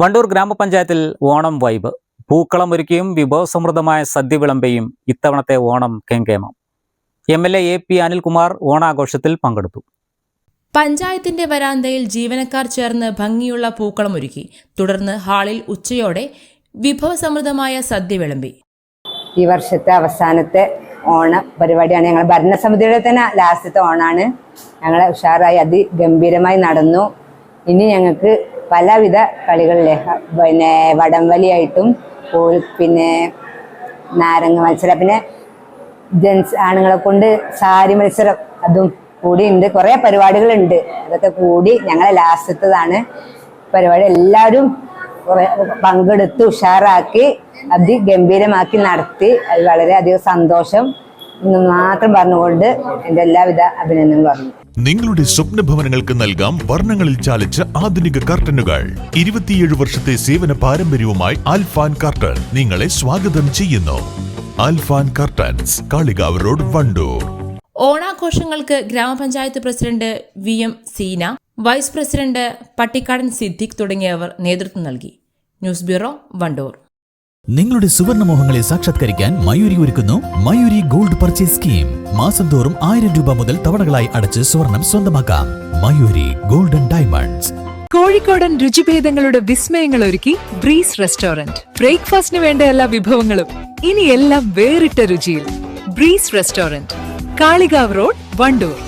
വണ്ടൂർ ഗ്രാമപഞ്ചായത്തിൽ ഓണം വൈബ്. പൂക്കളം ഒരുക്കിയും വിഭവസമൃദ്ധമായ സദ്യ വിളമ്പയും ഇത്തവണത്തെ Onam കെങ്കേമം. M L A A P Anilkumar ഓണാഘോഷത്തിൽ പങ്കെടുത്തു. പഞ്ചായത്തിന്റെ വരാന്തയിൽ ജീവനക്കാർ ചേർന്ന് ഭംഗിയുള്ള പൂക്കളം ഒരുക്കി. തുടർന്ന് ഹാളിൽ ഉച്ചയോടെ വിഭവസമൃദ്ധമായ സദ്യ വിളമ്പി. ഈ വർഷത്തെ അവസാനത്തെ ഓണ പരിപാടിയാണ് ഞങ്ങൾ ഭരണസമിതിയുടെ തന്നെ ലാസ്റ്റത്തെ ഓണാണ്. ഞങ്ങളെ ഉഷാറായി അതിഗംഭീരമായി നടന്നു. ഇനി ഞങ്ങൾക്ക് പലവിധ കളികളിലെ പിന്നെ വടംവലിയായിട്ടും പിന്നെ നാരങ്ങ മത്സരം. പിന്നെ ജെൻസ് ആണുങ്ങളെ കൊണ്ട് സാരി മത്സരം അതും കൂടി ഉണ്ട് കുറേ പരിപാടികളുണ്ട്. അതൊക്കെ കൂടി ഞങ്ങളെ ലാസ്റ്റത്തതാണ് പരിപാടി. എല്ലാവരും പങ്കെടുത്ത് ഉഷാറാക്കി അതിഗംഭീരമാക്കി നടത്തി. അത് വളരെയധികം സന്തോഷം എന്ന് മാത്രം പറഞ്ഞുകൊണ്ട് എന്റെ എല്ലാവിധ അഭിനന്ദനങ്ങളും പറഞ്ഞു. നിങ്ങളുടെ സ്വപ്ന ഭവനങ്ങൾക്ക് നൽകാം വർണങ്ങളിൽ ചാലിച്ച ആധുനിക കർട്ടനുകൾ. ഇരുപത്തിയേഴ് വർഷത്തെ സേവന പാരമ്പര്യവുമായി ആൽഫാൻ കർട്ടൻ നിങ്ങളെ സ്വാഗതം ചെയ്യുന്നു. Alfan curtains Kalikavu road Wandoor. ഓണാഘോഷങ്ങൾക്ക് ഗ്രാമപഞ്ചായത്ത് president V M Seena vice president Pattikkadan Siddique തുടങ്ങിയവർ നേതൃത്വം നൽകി. News bureau Wandoor. നിങ്ങളുടെ സുവർണമോഹങ്ങളെ സാക്ഷാത്കരിക്കാൻ മയൂരി ഒരുക്കുന്നു മയൂരി ഗോൾഡ് പർച്ചേസ് സ്കീം. മാസം തോറും ആയിരം രൂപ മുതൽ തവണകളായി അടച്ച് സ്വർണം സ്വന്തമാക്കാം. Mayuri golden diamonds. കോഴിക്കോടൻ രുചിഭേദങ്ങളുടെ വിസ്മയങ്ങൾ ഒരുക്കി ബ്രീസ് റെസ്റ്റോറന്റ് ബ്രേക്ക്ഫാസ്റ്റിന് വേണ്ട എല്ലാ വിഭവങ്ങളും ഇനി എല്ലാം വേറിട്ട രുചിയിൽ. Breeze restaurant Kalikavu road Wandoor.